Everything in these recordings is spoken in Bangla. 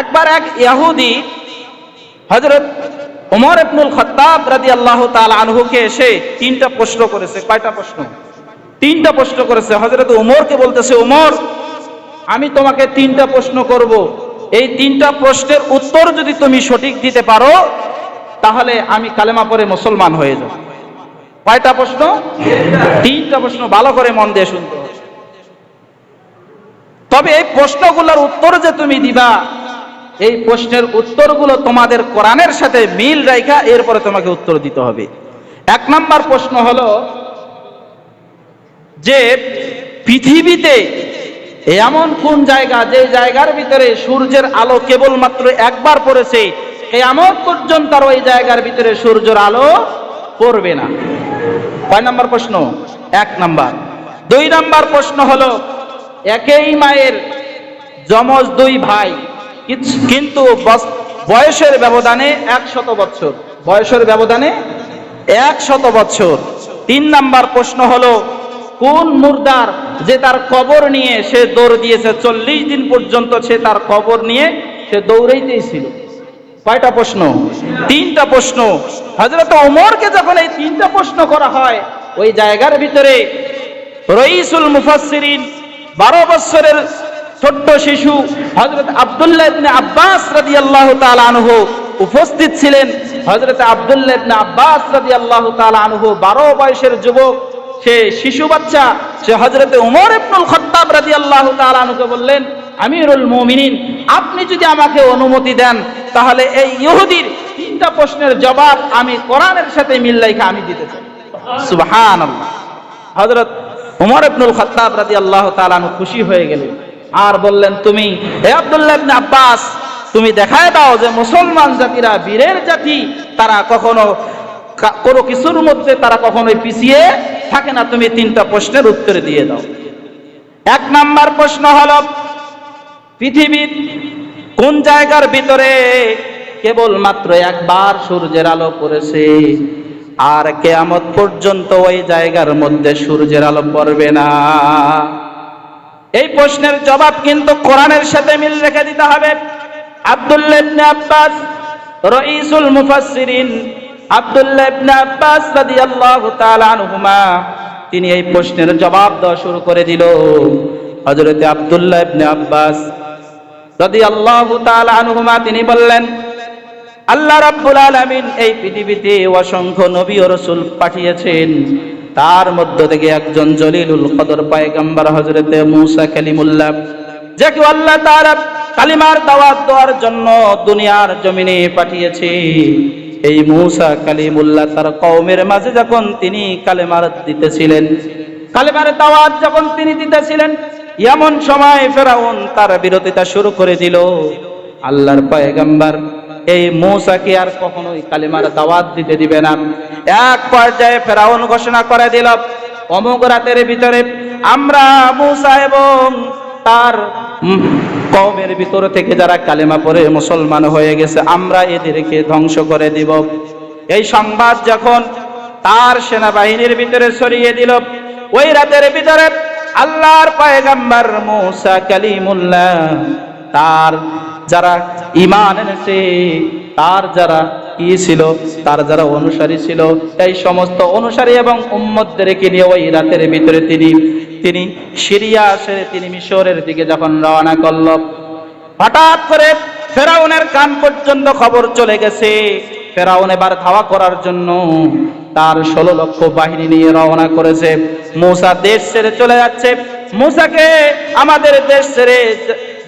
একবার এক ইয়াহুদি হজরত উমর ইবনুল খত্তাব রাদি আল্লাহ তাল আনহুকে এসে তিনটা প্রশ্ন করেছে। কয়টা প্রশ্ন? তিনটা প্রশ্ন করেছে। হজরত উমরকে বলতেছে, উমর, আমি তোমাকে তিনটা প্রশ্ন করব। এই তিনটা প্রশ্নের উত্তর যদি তুমি সঠিক দিতে পারো, তাহলে আমি কালেমা পরে মুসলমান হয়ে যাব। কয়টা প্রশ্ন? তিনটা প্রশ্ন ভালো করে মন দিয়ে শুনতে। তবে এই প্রশ্নগুলোর উত্তর যে তুমি দিবা এই প্রশ্নের উত্তরগুলো তোমাদের কোরআনের সাথে মিল রাখা এরপরে তোমাকে উত্তর দিতে হবে। এক নম্বর প্রশ্ন হলো যে পৃথিবীতে এমন কোন জায়গা যে জায়গার ভিতরে সূর্যের আলো কেবলমাত্র একবার পড়েছে, কেয়ামত পর্যন্ত আর ওই জায়গার ভিতরে সূর্যের আলো পড়বে না? কয় নাম্বার প্রশ্ন? এক নাম্বার। দুই নাম্বার প্রশ্ন হলো, একই মায়ের যমজ দুই ভাই কিন্তু বয়সের ব্যবধানে একশত বছর বয়সের ব্যবধানে একশত বছর তিন নাম্বার প্রশ্ন হলো, কোন মুর্দার যে তার কবর নিয়ে সে দৌড় দিয়েছে, চল্লিশ দিন পর্যন্ত সে তার কবর নিয়ে সে দৌড়াইতেই ছিল? কয়টা প্রশ্ন? তিনটা প্রশ্ন। হজরত ওমরকে যখন এই তিনটা প্রশ্ন করা হয়, ওই জায়গার ভিতরে রইসুল মুফাসসিরিন বারো বছরের ছোট্ট শিশু হজরত আব্দুল্লাহ ইবনে আব্বাস রাদিয়াল্লাহু তাআলা আনহু উপস্থিত ছিলেন। হজরত আব্দুল্লাহ ইবনে আব্বাস রাদিয়াল্লাহু তাআলা আনহু বারো বয়সের যুবক, সে শিশু বাচ্চা, সে হজরত উমর ইবনুল খত্তাব রাদিয়াল্লাহু তাআলা আনহুকে বললেন, আমিরুল মুমিনিন, আপনি যদি আমাকে অনুমতি দেন, তাহলে এই ইহুদির তিনটা প্রশ্নের জবাব আমি কোরআনের সাথে মিল রেখে আমি দিতে চাই। সুবহানাল্লাহ। হযরত উমর ইবনুল খাত্তাব রাদিয়াল্লাহু তাআলা আনহু খুশি হয়ে গেলেন। আর বললেন তুমি, হে আব্দুল্লাহ ইবনে আব্বাস, তুমি দেখায় দাও যে মুসলমান জাতিরা, বীরের জাতি, তারা কখনো কোনো কিছুর মধ্যে তারা কখনোই পিছিয়ে থাকে না। তুমি তিনটা প্রশ্নের উত্তর দিয়ে দাও। এক নাম্বার প্রশ্ন হলো, পৃথিবীর কোন জায়গার ভিতরে কেবল মাত্র একবার সূর্যের আলো পড়েছে? আর কেয়ামত পর্যন্ত ওই জায়গার মধ্যে সূর্যের আলো পড়বে না। এই প্রশ্নের জবাব কিন্তু কোরআনের সাথে মিল রেখে দিতে হবে। আব্দুল্লাহ আব্বাস, রইসুল মুফাসসিরিন, আব্দুল্লাহ ইবনে আব্বাস রাদিয়াল্লাহু তাআলা আনহুমা, তিনি এই প্রশ্নের জবাব দেওয়া শুরু করে দিল। হযরতে আব্দুল্লাহ ইবনে আব্বাস রাদিয়াল্লাহু তাআলা আনহুমা, তিনি বললেন, আল্লাহ রাব্বুল আলামিন এই পৃথিবীতে অসংখ্য নবী ও রাসূল পাঠিয়েছেন। তার মধ্য থেকে একজন জলিলুল কদর পয়গম্বর হযরতে মূসা কালিমুল্লাহ যাকে আল্লাহ তাআলা কালিমার দাওয়াত দেওয়ার জন্য দুনিয়ার জমিনে পাঠিয়েছে। এই মূসা কালিমুল্লাহ তার কওমের মাঝে যখন তিনি কালেমার দিতেছিলেন, কালেমার দাওয়াত যখন তিনি দিতেছিলেন, এমন সময় ফেরাউন তার বিরোধিতা শুরু করে দিল। আল্লাহর পয়গম্বর এই মূসাকে আর কখনোই কালিমার দাওয়াত দিতে দিবে না? এক পর্যায়ে ফেরাউন ঘোষণা করে দিল অমুক রাতের ভিতরে আমরা মূসা এবং তার উম, কওমের ভিতর থেকে যারা কালেমা পড়ে মুসলমান হয়ে গেছে আমরা এদেরকে ধ্বংস করে দিব। এই সংবাদ যখন তার সেনাবাহিনীর ভিতরে ছড়িয়ে দিল ওই রাতের ভিতরে আল্লাহর পয়গম্বর মূসা কালিমুল্লাহ তার যারা ইমান এনেছে, তার যারা কি ছিল, তার যারা অনুসারী ছিল, এই সমস্ত অনুসারী এবং উম্মতদেরকে নিয়ে ওই রাতের ভিতরে তিনি তিনি সিরিয়া ছেড়ে তিনি মিশরের দিকে যখন রওনা করল, হঠাৎ করে ফেরাউনের কান পর্যন্ত খবর চলে গেছে। ফেরাউন এবার ধাওয়া করার জন্য তার ষোলো লক্ষ বাহিনী নিয়ে রওনা করেছে। মূসা দেশ ছেড়ে চলে যাচ্ছে। মূসাকে আমাদের দেশ ছেড়ে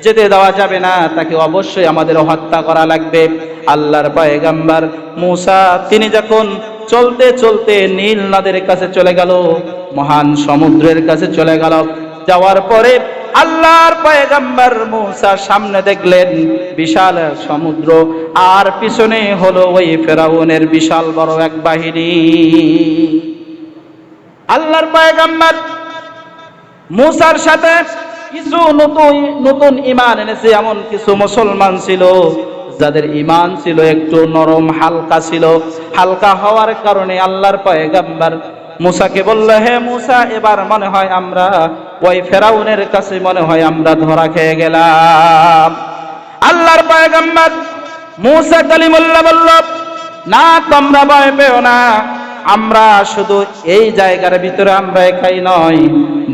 যেতে দেওয়া যাবে না, তাকে অবশ্যই আমাদের হত্যা করা লাগবে। আল্লাহর পয়গাম্বার মূসা, তিনি যখন চলতে চলতে নীল নদের কাছে চলে গেল, মহান সমুদ্রের কাছে চলে গেল, যাওয়ার পরে আল্লাহর পয়গাম্বার মূসা সামনে দেখলেন, বিশাল সমুদ্র, আর পিছনে হলো ওই ফেরাউনের বিশাল বড় এক বাহিনী। আল্লাহর পয়গাম্বার মুসার সাথে কিছু নতুন নতুন ইমান এনেছে, এমন কিছু মুসলমান ছিল যাদের ইমান ছিল একটু নরম, হালকা ছিল। হালকা হওয়ার কারণে আল্লাহর পয়গাম্বার মুসাকে বলল, হে মুসা, এবার মনে হয় আমরা ওই ফেরাউনের কাছে মনে হয় আমরা ধরা খেয়ে গেলাম। আল্লাহ আল্লাহর পয়গম্বর মুসা কালিমুল্লাহ বলল, না, তোমরা ভয় পেও না, আমরা শুধু এই জায়গার ভিতরে আমরা একাই নয়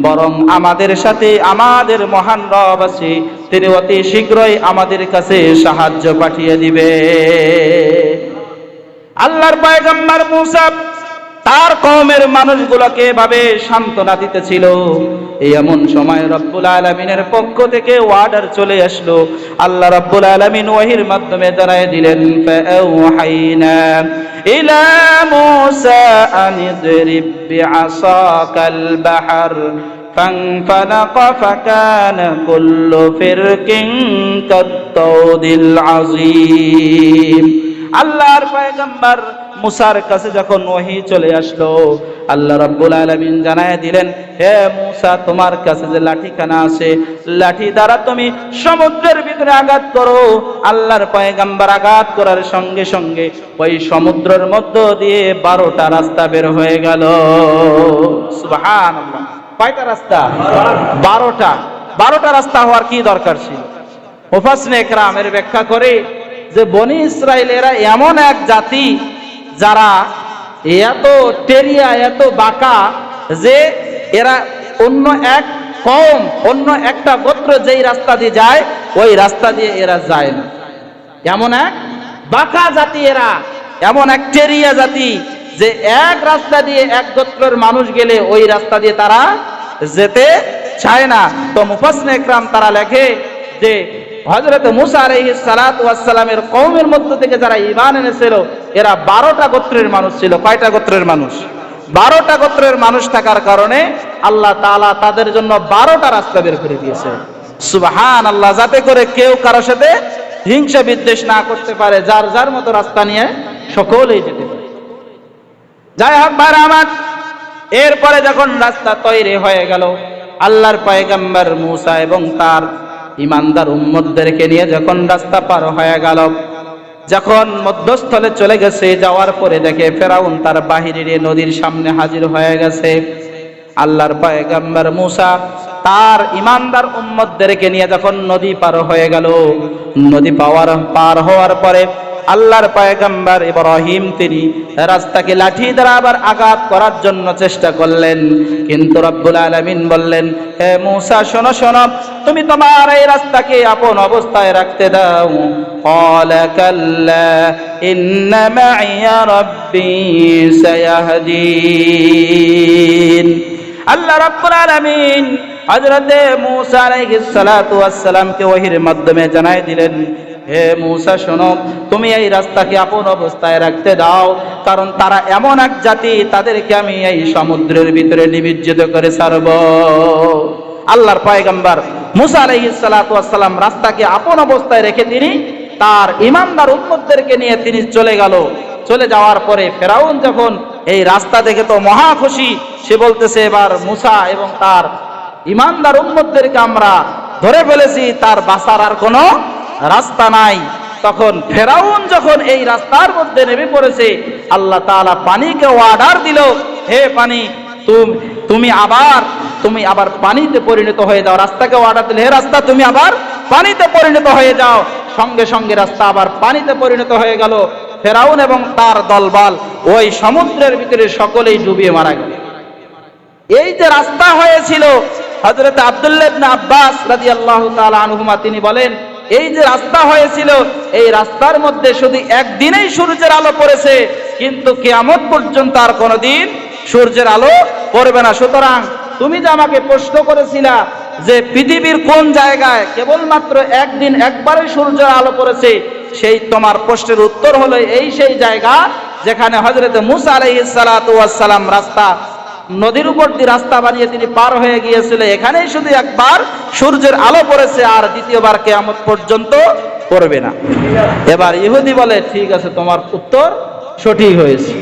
বরং আমাদের সাথে আমাদের মহান রব আছে তিনি অতি শীঘ্রই আমাদের কাছে সাহায্য পাঠিয়ে দিবে আল্লাহর পয়গম্বর মুসা তার কওমের মানুষগুলোকে এভাবে সান্ত্বনা দিতেছিল এই এমন সময় রব্বুল আলমিনের পক্ষ থেকে ওয়ার্ডার চলে আসলো আল্লাহ রব্বুল আলমিন ওয়াহির মাধ্যমে জানায় দিলেন فأوحينا إلى موسى أن اضرب بعصاك البحر فانفلق فكان كل فرق كالطود العظيم আল্লাহর পয়গম্বর মুসার কাছে যখন ওহি চলে আসলো আল্লাহ রাব্বুল আলামিন জানায় দিলেন হে মুসা তোমার কাছে যে লাঠিখানা আছে লাঠি দ্বারা তুমি সমুদ্রের ভিতরে আঘাত করো আল্লাহর পয়গম্বর আঘাত করার সঙ্গে সঙ্গে ওই সমুদ্রের মধ্য দিয়ে বারোটা রাস্তা বের হয়ে গেল সুবহানাল্লাহ কয়টা রাস্তা? বারোটা। বারোটা রাস্তা হওয়ার কি দরকার ছিল? মুফাসনে একরামের ব্যাখ্যা করে যে বনি ইসরায়েলেরা এমন এক জাতি যারা এত টেরিয়া, এত বাঁকা যে এরা অন্য এক কম অন্য একটা গোত্র যেই রাস্তা দিয়ে যায়, ওই রাস্তা দিয়ে এরা যায় না। এমন এক বাঁকা জাতি এরা, এমন এক টেরিয়া জাতি যে এক রাস্তা দিয়ে এক গোত্রের মানুষ গেলে ওই রাস্তা দিয়ে তারা যেতে চায় না। তো মুফাসনে একরাম তারা লেখে যে হজরত মুসা আলহি সালাতামের কৌমের মধ্য থেকে যারা ইমান এনেছিল, এরা বারোটা গোত্রের মানুষ ছিল। কয়টা গোত্রের মানুষ? বারোটা গোত্রের মানুষ থাকার কারণে আল্লাহ তাআলা তাদের জন্য বারোটা রাস্তা বের করে দিয়েছে। সুবহান আল্লাহ যাতে করে কেউ কারোর সাথে হিংসা বিদ্বেষ না করতে পারে, যার যার মতো রাস্তা নিয়ে সকলেই যেতে পারে। যাই হোক ভাইরা আমার এরপরে যখন রাস্তা তৈরি হয়ে গেল, আল্লাহর পয়গম্বর মুসা এবং তার ইমানদার উম্মতদেরকে নিয়ে যখন রাস্তা পার হয়ে গেল, যখন মধ্যস্থলে চলে গেছে, যাওয়ার পরে দেখে ফেরাউন তার বাহিরে নদীর সামনে হাজির হয়ে গেছে। আল্লাহর পয়গম্বর মুসা তার ইমানদার উম্মতদেরকে নিয়ে যখন নদী পার হয়ে গেল, নদী পাওয়ার, পার হওয়ার পরে আল্লাহর পয়গম্বর ইব্রাহিম তিনি রাস্তাকে লাঠি দ্বারা আবার আঘাত করার জন্য চেষ্টা করলেন কিন্তু রব্বুল আলামিন বললেন হে মুসা শোনো শোনো তুমি তোমার এই রাস্তাকে আপন অবস্থায় রাখতে দাও قال كلا إن معي ربي سيهدين আল্লাহ রাব্বুল আলামিন হযরতে মূসা আলাইহিস সালাতু ওয়াস সালামকে ওহীর মাধ্যমে জানাই দিলেন হে মূসা, শোনো, তুমি এই রাস্তাকে আপন অবস্থায় রাখতে দাও, কারণ তারা এমন এক জাতি, তাদেরকে আমি এই সমুদ্রের ভিতরে নিমজ্জিত করে ছাড়ব। আল্লাহর পয়গম্বর মুসা আলাইহিস সালাতু রাস্তাকে আপন অবস্থায় রেখে তিনি তার ইমানদার উম্মতদেরকে নিয়ে তিনি চলে গেল। চলে যাওয়ার পরে ফেরাউন যখন এই রাস্তা দেখে তো মহা খুশি, সে বলতেছে, এবার মুসা এবং তার ইমানদার উম্মতদেরকে আমরা ধরে ফেলেছি, তার বাসার আর কোনো রাস্তা নাই, তখন ফেরাউন যখন এই রাস্তার মধ্যে নেমে পড়েছে, আল্লাহ তাআলা পানিকে অর্ডার দিল, হে পানি, তুমি তুমি আবার তুমি আবার পানিতে পরিণত হয়ে যাও, রাস্তাকে অর্ডার দিলে, হে রাস্তা, তুমি আবার পানিতে পরিণত হয়ে যাও। সঙ্গে সঙ্গে রাস্তা আবার পানিতে পরিণত হয়ে গেল, ফেরাউন এবং তার দলবাল ওই সমুদ্রের ভিতরে সকলেই ডুবিয়ে মারা গেল। এই যে রাস্তা হয়েছিল হজরত আব্দুল্লাহ আব্বাস রাদিয়াল্লাহু তাআলা আনহুমা, তিনি বলেন এই যে রাস্তা হয়েছিল, এই রাস্তার মধ্যে শুধু একদিনেই সূর্যের আলো পড়েছে, কিন্তু কেয়ামত পর্যন্ত আর কোনোদিন সূর্যের আলো পড়বে না। সুতরাং তুমি যে আমাকে প্রশ্ন করেছিলা যে পৃথিবীর কোন জায়গায় কেবলমাত্র একদিন একবারে সূর্যের আলো পড়েছে, সেই তোমার প্রশ্নের উত্তর হলো এই সেই জায়গা যেখানে হজরত মুসা সালাম রাস্তা নদীর উপর দিয়ে রাস্তা বানিয়ে তিনি পার হয়ে গিয়েছিল এখানেই শুধু একবার সূর্যের আলো পড়েছে আর দ্বিতীয়বার কেয়ামত পর্যন্ত পড়বে না। এবার ইহুদি বলে, ঠিক আছে, তোমার উত্তর সঠিক হয়েছে।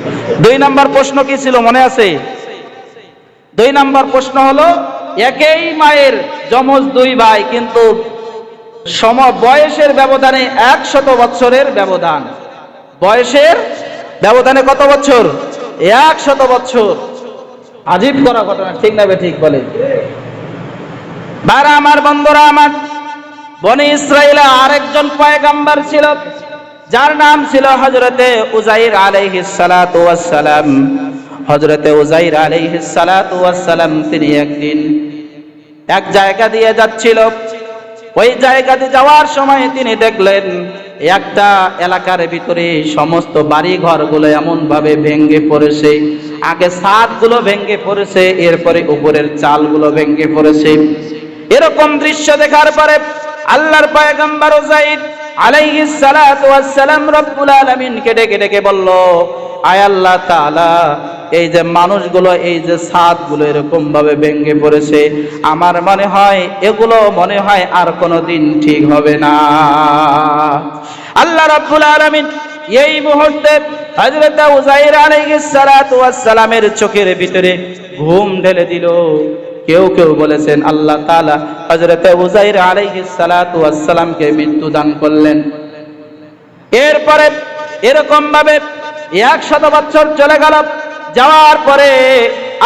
দুই নাম্বার প্রশ্ন কি ছিল মনে আছে? দুই নাম্বার প্রশ্ন হলো, একই মায়ের যমজ দুই ভাই, কিন্তু সম বয়সের ব্যবধানে একশত বৎসরের ব্যবধান। বয়সের ব্যবধানে কত বছর একশত বছর আজীব করা ঘটনা, ঠিক না ঠিক বলে বারা আমার বন্ধুরা, আমার বনি ইসরায়েলে আরেকজন পয়গাম্বার ছিল, যার নাম ছিল হজরতে উজাইর আলাইহিস সালাতু ওয়াস সালাম হজরতে উজাইর আলাইহিস সালাতু ওয়াস সালাম তিনি একদিন এক জায়গা দিয়ে যাচ্ছিল। ওই জায়গাতে যাওয়ার সময় তিনি দেখলেন একটা এলাকার ভিতরে সমস্ত বাড়ি ঘরগুলো এমনভাবে ভেঙ্গে পড়েছে। আগে ছাদগুলো ভেঙ্গে পড়েছে, এরপরে উপরের চালগুলো ভেঙ্গে পড়েছে। এরকম দৃশ্য দেখার পরে আল্লাহর ও উজাইর আলাইহিস সালাতু ওয়াস সালাম রব্বুল আলামিনকে ডেকে ডেকে বলল, আয় আল্লাহ তাআলা, এই যে মানুষগুলো, এই যে ছাদগুলো এরকম ভাবে ভেঙ্গে পড়েছে, আমার মনে হয় এগুলো মনে হয় আর কোনো দিন ঠিক হবে না। আল্লাহ রাব্বুল আলামিন এই মুহূর্তে হযরত উজাইর আলাইহিস সালাতু ওয়াস সালামের চোখের ভিতরে ঘুম ঢেলে দিল। কেউ কেউ বলেছেন, আল্লাহ তাআলা হযরত উজাইর আলাইহিস সালাতু ওয়াস মৃত্যু দান করলেন। এরপরে এরকম ভাবে একশত বছর চলে গেল, যাওয়ার পরে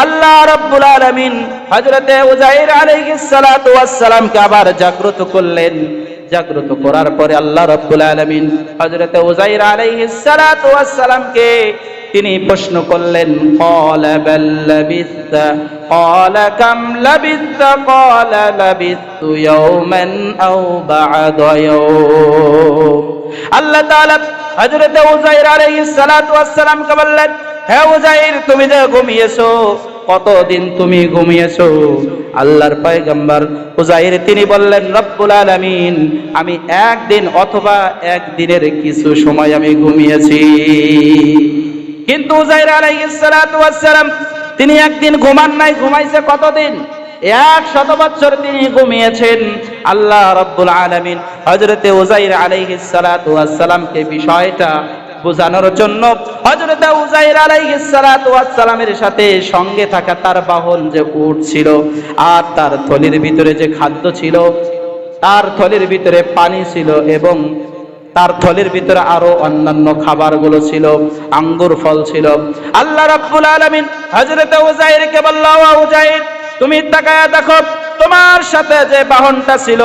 আল্লাহ রব্বুল আলামিন হযরতে উজাইর আলাইহিস সালাতু ওয়াস আবার জাগ্রত করলেন। জাগ্রত করার পরে আল্লাহ রব্বুল আলামিন হযরতে উজাইর আলাইহিস সালাতু ওয়াস সালামকে তিনি প্রশ্ন করলেন লাবিসতা ক্বালা কাম লাবিসতা ক্বালা লাবিসতু ইয়াওমান আও বা'দা আল্লাহ তাআলা হযরত উজাইর আলাইহিস সালাতু ওয়াস সালামকে বললেন, হে উজাইর তুমি যে ঘুমিয়েছো, কতদিন তুমি ঘুমিয়েছো? আল্লাহর পয়গম্বর উজাইর তিনি বললেন, রব্বুল আলামিন, আমি একদিন অথবা একদিনের কিছু সময় আমি ঘুমিয়েছি। কিন্তু উজাইর আলাইহিস সালাতু ওয়াস সালাম তিনি একদিন ঘুমান নাই, ঘুমাইছে কতদিন? এক শত বছর তিনি ঘুমিয়েছেন। আল্লাহ রব্বুল আলামিন হযরতে উজাইর আলাইহিস সালাতু ওয়াস সালামকে বিষয়টা বোঝানোর জন্য হযরত উজাইর আলাইহিস সালাতু ওয়াস সালামের সাথে সঙ্গে থাকা তার বাহন যে উট ছিল আর তার থলির ভিতরে যে খাদ্য ছিল, তার থলির ভিতরে পানি ছিল এবং তার থলির ভিতরে আরও অন্যান্য খাবারগুলো ছিল, আঙ্গুর ফল ছিল। আল্লাহ রাব্বুল আলামিন হযরত উজাইরকে বললাও "ও উজাইর তুমি তাকায়া দেখো তোমার সাথে যে বাহনটা ছিল,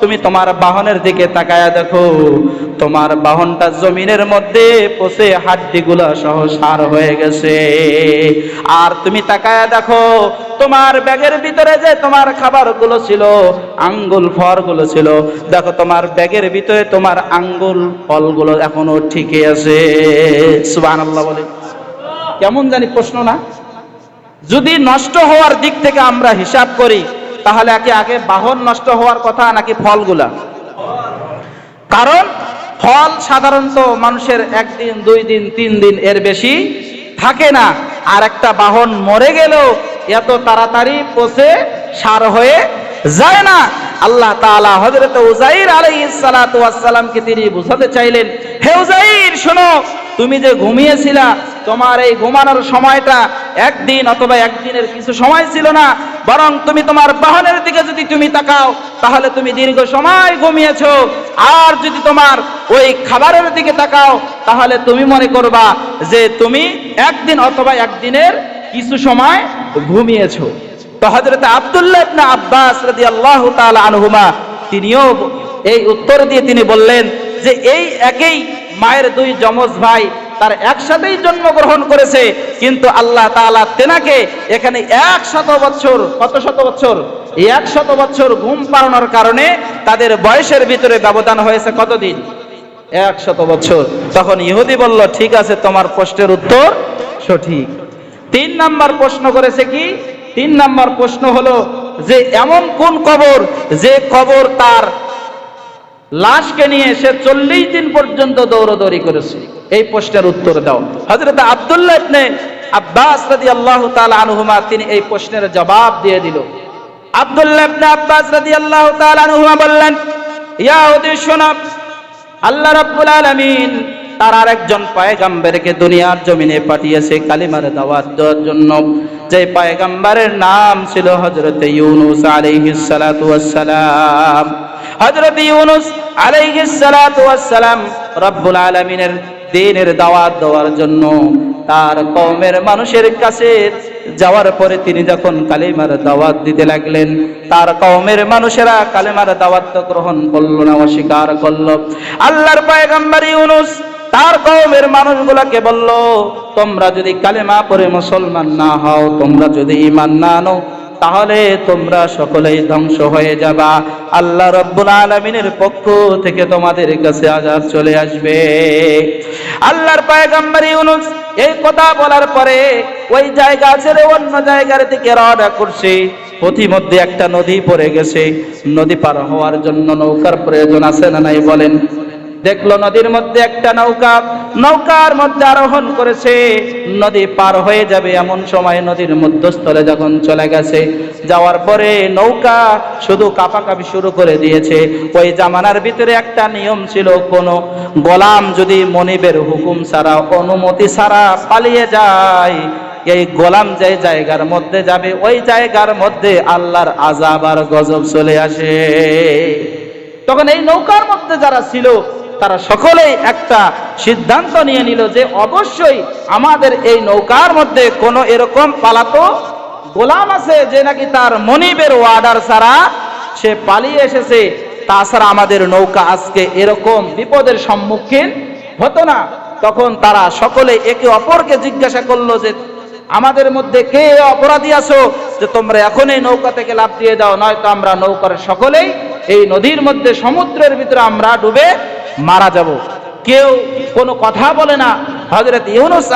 তুমি তোমার বাহনের দিকে তাকায়া দেখো। তোমার বাহনটা জমিনের মধ্যে পচে হাড্ডিগুলো সহ সার হয়ে গেছে। আর তুমি তাকায়া দেখো, তোমার ব্যাগের ভিতরে যে তোমার খাবারগুলো ছিল, আঙ্গুল ফলগুলো ছিল, দেখো তোমার ব্যাগের ভিতরে তোমার আঙ্গুল ফলগুলো এখনও ঠিকই আছে। বলে। কেমন জানি প্রশ্ন না? যদি নষ্ট হওয়ার দিক থেকে আমরা হিসাব করি তাহলে আগে আগে বাহন নষ্ট হওয়ার কথা নাকি ফলগুলা? কারণ ফল সাধারণত মানুষের একদিন, দুই দিন, তিন দিন এর বেশি থাকে না। আর একটা বাহন মরে গেলেও এত তাড়াতাড়ি পচে সার হয়ে যায় না। আল্লাহ তাআলা হযরত উজাইর আলাইহিস সালাতু তিনি বুঝাতে চাইলেন, হে উজাইর শোনো, তুমি যে ঘুমিয়েছিলা, তোমার এই ঘুমানোর সময়টা একদিন অথবা একদিনের কিছু সময় ছিল না, বরং তুমি তোমার বাহনের দিকে যদি তুমি তাকাও, তাহলে তুমি দীর্ঘ সময় ঘুমিয়েছো। আর যদি তোমার ওই খাবারের দিকে তাকাও, তাহলে তুমি মনে করবা যে তুমি একদিন অথবা একদিনের কিছু সময় ঘুমিয়েছো। তো হযরত আব্দুল্লাহ ইবনে আব্বাস রাদিয়াল্লাহু তাআলা আনহুমা, তিনিও এই উত্তর দিয়ে তিনি বললেন যে এই একই মায়ের দুই যমজ ভাই, তার একসাথেই জন্মগ্রহণ করেছে, কিন্তু আল্লাহ তাআলা তেনাকে এখানে এক শত বছর কত শত বছর এক শত বছর ঘুম পাড়ানোর কারণে তাদের বয়সের ভিতরে ব্যবধান হয়েছে কতদিন? এক শত বছর তখন ইহুদি বলল, ঠিক আছে, তোমার প্রশ্নের উত্তর সঠিক। তিন নাম্বার প্রশ্ন করেছে কি? তিন নাম্বার প্রশ্ন হলো যে এমন কোন কবর যে কবর তার লাশকে নিয়ে সে চল্লিশ দিন পর্যন্ত দৌড়দৌড়ি করেছে? এই প্রশ্নের উত্তর দাও। হজরত আব্দুল্লাহ আব্বাস রাদিয়াল্লাহু তাআলা আনহুমা তিনি এই প্রশ্নের জবাব দিয়ে দিল। আব্দুল্লাহ ইবনে আব্বাস রাদিয়াল্লাহু তাআলা আনহুমা বললেন, ইয়া হুদি শোনো আল্লাহ রাব্বুল আলামিন তার আরেকজন পয়গাম্বরকে দুনিয়ার জমিনে পাঠিয়েছে কালিমার দাওয়াত দেওয়ার জন্য। যে পয়গাম্বরের নাম ছিল হযরত ইউনুস আলাইহিস সালাতু ওয়াস সালাম হযরত ইউনুস আলাইহিস সালাতু ওয়াস সালাম রব্বুল আলামিনের দিনের দাওয়াত দেওয়ার জন্য তার কওমের মানুষের কাছে যাওয়ার পরে তিনি যখন কালিমার দাওয়াত দিতে লাগলেন, তার কওমের মানুষেরা কালিমার দাওয়াত গ্রহণ করল না, অস্বীকার করল। আল্লাহর পয়গম্বর ইউনুস তার কওমের মানুষগুলোকে বলল, তোমরা যদি কালেমা পরে মুসলমান না হও, তোমরা যদি ইমান না আনো, তাহলে তোমরা সকলেই ধ্বংস হয়ে যাবা। আল্লাহ রব্বুল আলমিনের পক্ষ থেকে তোমাদের কাছে আজাব চলে আসবে। আল্লাহর পায়গাম্বার ইউনুস এই কথা বলার পরে ওই জায়গা ছেড়ে অন্য জায়গার দিকে রওনা করছে। পথিমধ্যে একটা নদী পড়ে গেছে। নদী পার হওয়ার জন্য নৌকার প্রয়োজন আছে না নাই বলেন? দেখল নদীর মধ্যে একটা নৌকা। নৌকার মধ্যে আরোহণ করেছে। নদী পার হয়ে যাবে এমন সময় নদীর মধ্যস্থলে যখন চলে গেছে। যাওয়ার পরে নৌকা শুধু কাপাকাপি শুরু করে দিয়েছে। ওই জামানার ভিতরে একটা নিয়ম ছিল, কোন গোলাম যদি মনিবের হুকুম ছাড়া, অনুমতি ছাড়া পালিয়ে যায়, এই গোলাম যে জায়গার মধ্যে যাবে, ওই জায়গার মধ্যে আল্লাহর আজাব আর গজব চলে আসে। তখন এই নৌকার মধ্যে যারা ছিল তারা সকলেই একটা সিদ্ধান্ত নিয়ে নিল যে অবশ্যই আমাদের এই নৌকার মধ্যে কোনো এরকম পালাতো গোলাম আছে যে নাকি তার মনিবের ওয়ার্ডার ছাড়া সে পালিয়ে এসেছে। তাছাড়া আমাদের নৌকা আজকে এরকম বিপদের সম্মুখীন হতো না। তখন তারা সকলে একে অপরকে জিজ্ঞাসা করল যে, আমাদের মধ্যে কে অপরাধী আছো? যে তোমরা এখনই নৌকা থেকে লাভ দিয়ে দাও, নয়তো আমরা নৌকার সকলেই এই নদীর মধ্যে সমুদ্রের ভিতরে আমরা ডুবে মারা যাব। কেউ কোনো কথা বলে না। হজরত ইউনুস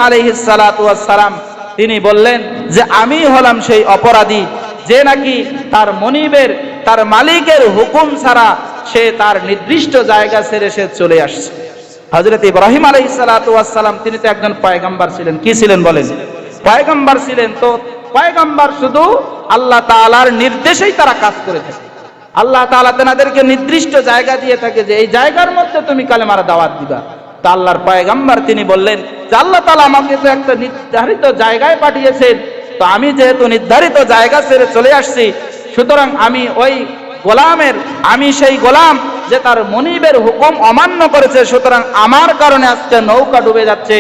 সালাম তিনি বললেন যে, আমি হলাম সেই অপরাধী যে নাকি তার মনিবের, তার মালিকের হুকুম ছাড়া সে তার নির্দিষ্ট জায়গা ছেড়ে সে চলে আসছে। হজরত ইব্রাহিম সালাতু সালাম তিনি তো একজন পয়গম্বর ছিলেন। কি ছিলেন বলেন? পয়গম্বর ছিলেন তো। পয়গম্বর শুধু আল্লাহ তাআলার নির্দেশেই তারা কাজ করে থাকে। আল্লাহ তাআলা তেনাদেরকে নির্দিষ্ট জায়গা দিয়ে থাকে যে এই জায়গার মধ্যে তুমি কালেমার দাওয়াত দিবা। তা আল্লাহর পয়গম্বর তিনি বললেন, যে আল্লাহ তাআলা আমাকে তো একটা নির্ধারিত জায়গায় পাঠিয়েছেন, তো আমি যেহেতু নির্ধারিত জায়গা ছেড়ে চলে আসছি, সুতরাং আমি ওই গোলামের, আমি সেই গোলাম যে তার মনিবের হুকুম অমান্য করেছে, সুতরাং আমার কারণে আজকে নৌকা ডুবে যাচ্ছে,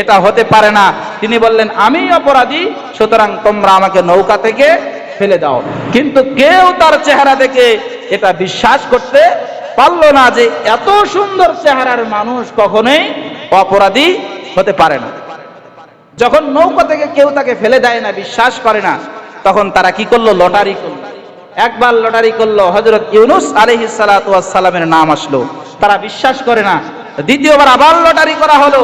এটা হতে পারে না। তিনি বললেন আমি অপরাধী, সুতরাং তোমরা আমাকে নৌকা থেকে ফেলে দাও। কিন্তু কেউ তার চেহারা দেখে এটা বিশ্বাস করতে পারল না যে এত সুন্দর চেহারার মানুষ কখনোই অপরাধী হতে পারে না। যখন নৌকা থেকে কেউ তাকে ফেলে দেয় না, বিশ্বাস করে না, তখন তারা কি করল? লটারি করল। একবার লটারি করল হজরত ইউনুস আলহি সালামের নাম আসলো। তারা বিশ্বাস করে না। দ্বিতীয়বার আবার লটারি করা হলো,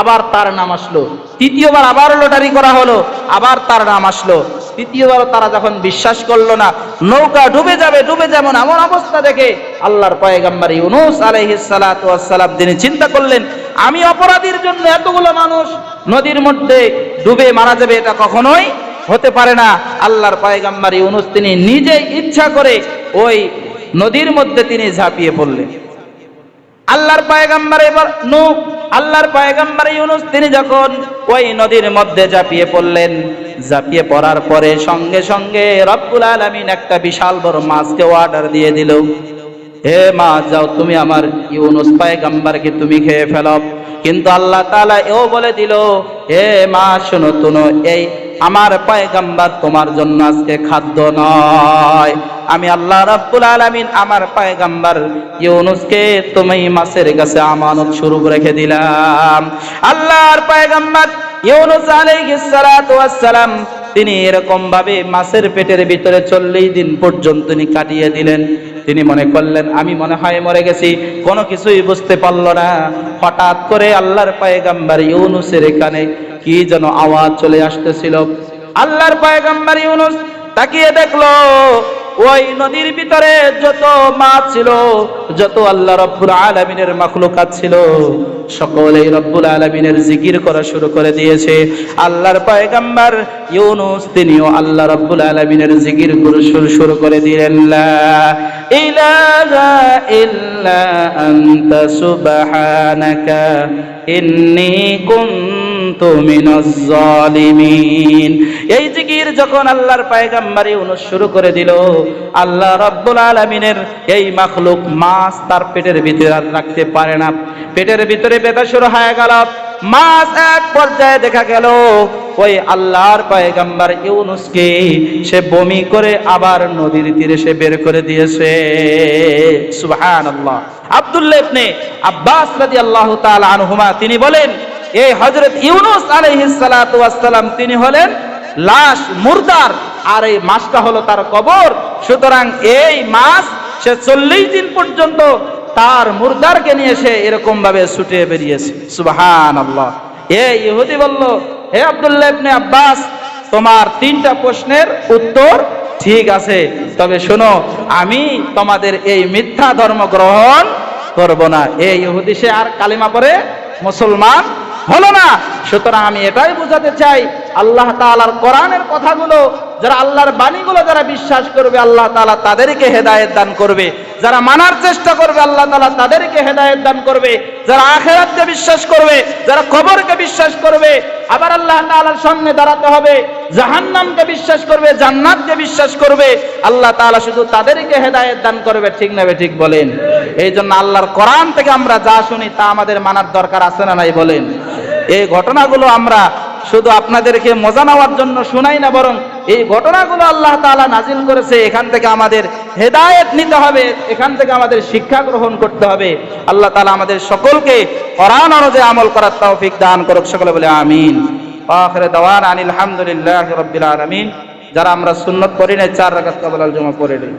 আবার তার নাম আসলো। তৃতীয়বার আবার লটারি করা হলো, আবার তার নাম আসলো। তৃতীয়বার তারা যখন বিশ্বাস করল না, নৌকা ডুবে যাবে, ডুবে যেমন এমন অবস্থা দেখে আল্লাহর পয়গাম্বার ইউনুস আলাইহিস সালাতু সালাম তিনি চিন্তা করলেন, আমি অপরাধীর জন্য এতগুলো মানুষ নদীর মধ্যে ডুবে মারা যাবে, এটা কখনোই হতে পারে না। আল্লাহর পয়গাম্বার ইউনুস তিনি নিজে ইচ্ছা করে ওই নদীর মধ্যে তিনি ঝাঁপিয়ে পড়লেন। আল্লাহর পায়গাম্বার এবার নু আল্লাহর পায়গাম্বার ইউনুস তিনি যখন ওই নদীর মধ্যে ঝাঁপিয়ে পড়লেন ঝাঁপিয়ে পড়ার পরে সঙ্গে সঙ্গে রব্বুল আলামিন একটা বিশাল বড় মাছকে অর্ডার দিয়ে দিল। হে মাছ, যাও তুমি আমার ইউনুস পায়গাম্বারকে তুমি খেয়ে ফেলো। কিন্তু আল্লাহ তাআলা এও বলে দিল, হে মা শোনো তুনো এই আমার পায়গাম্বার তোমার জন্য আজকে খাদ্য নয়। আমি আল্লাহ রাব্বুল আলামিন আমার পায়গাম্বার ইউনুসকে তুমি মাছের কাছে আমানত স্বরূপ রেখে দিলাম। আল্লাহর পায়গাম্বার ইউনুস আলাইহিস সালাতু ওয়াস তিনি এরকম ভাবে মাছের পেটের ভিতরে চল্লিশ দিন পর্যন্ত তিনি কাটিয়ে দিলেন। তিনি মনে করলেন, আমি মনে হয় মরে গেছি, কোনো কিছুই বুঝতে পারল না। হঠাৎ করে আল্লাহর পায়গাম্বার ইউনুসের এখানে কি যেন আওয়াজ চলে আসতেছিল। আল্লাহর পায়গাম্বার ইউনুস তাকিয়ে দেখল ওই নদীর ভিতরে যত মাছ ছিল, যত আল্লাহ রব্বুল আলমিনের মাখলুকাত ছিল, সকলেই রব্বুল আলমিনের জিকির করা শুরু করে দিয়েছে। আল্লাহর পয়গাম্বার ইউনুস, তিনিও আল্লাহ রব্বুল আলমিনের জিকির করে শুরু শুরু করে দিলেন ইলাহা ইল্লা আনতা সুবহানাকা, ইন্নী কুনতু এই জিকির যখন আল্লাহর পায়গাম্বার শুরু করে দিল, আল্লাহ আলামিনের এই মাখলুক মাছ তার পেটের ভিতরে আর রাখতে পারে না। পেটের ভিতরে শুরু হয়ে গেল, মাছ এক পর্যায়ে দেখা গেল, ওই আল্লাহর পয়গম্বর ইউনুসকে সে বমি করে আবার নদীর তীরে সে বের করে দিয়েছে। সুবহানাল্লাহ। আব্দুল্লাহ ইবনে আব্বাস তাআলা আনহুমা, তিনি বলেন এই হযরত ইউনুস আলাইহিস সালাম তিনি হলেন লাশ মুর্দার। আর এই মাছটা হলো তার কবর। সুতরাং এই মাছ সে চল্লিশ দিন পর্যন্ত তার মুর্দারকে নিয়ে সে এরকম ভাবে ছুটে বেরিয়েছে। সুবাহান আল্লাহ এ ইহুদি বলল, হে আব্দুল্লাহ ইবনে আব্বাস, তোমার তিনটা প্রশ্নের উত্তর ঠিক আছে। তবে শোনো, আমি তোমাদের এই মিথ্যা ধর্ম গ্রহণ করব না। এই ইহুদি, সে আর কালিমা পরে মুসলমান হলো না। সুতরাং আমি এটাই বোঝাতে চাই, আল্লাহ তাআলার কোরআনের কথাগুলো, যারা আল্লাহর বাণীগুলো যারা বিশ্বাস করবে, আল্লাহ তালা তাদেরকে হেদায়েত দান করবে। যারা মানার চেষ্টা করবে, আল্লাহ তালা তাদেরকে হেদায়েত দান করবে। যারা আখেরাতকে বিশ্বাস করবে, যারা কবরকে বিশ্বাস করবে, আবার আল্লাহ তাআলার সামনে দাঁড়াতে হবে। জাহান্নামকে বিশ্বাস করবে, জান্নাতকে বিশ্বাস করবে। আল্লাহ তাআলা শুধু তাদেরকে হেদায়েত দান করবে, ঠিক না ঠিক বলেন? এই জন্য আল্লাহর কোরআন থেকে আমরা যা শুনি তা আমাদের মানার দরকার আছে না নাই বলেন? এই ঘটনাগুলো আমরা শুধু আপনাদেরকে মজা নেওয়ার জন্য শোনাই না, বরং এই ঘটনাগুলো আল্লাহ তাআলা নাজিল করেছে, এখান থেকে আমাদের হেদায়েত নিতে হবে, এখান থেকে আমাদের শিক্ষা গ্রহণ করতে হবে। আল্লাহ তালা আমাদের সকলকে কোরআন অনুযায়ী আমল করার তৌফিক দান করুক, সকলে বলে আমিন। আখিরে দাওয়ান আনিল হামদুলিল্লাহি রাব্বিল আলামিন। যারা আমরা সুন্নত করি নাই, চার রাকাত কাবলাল জমা করে নিই।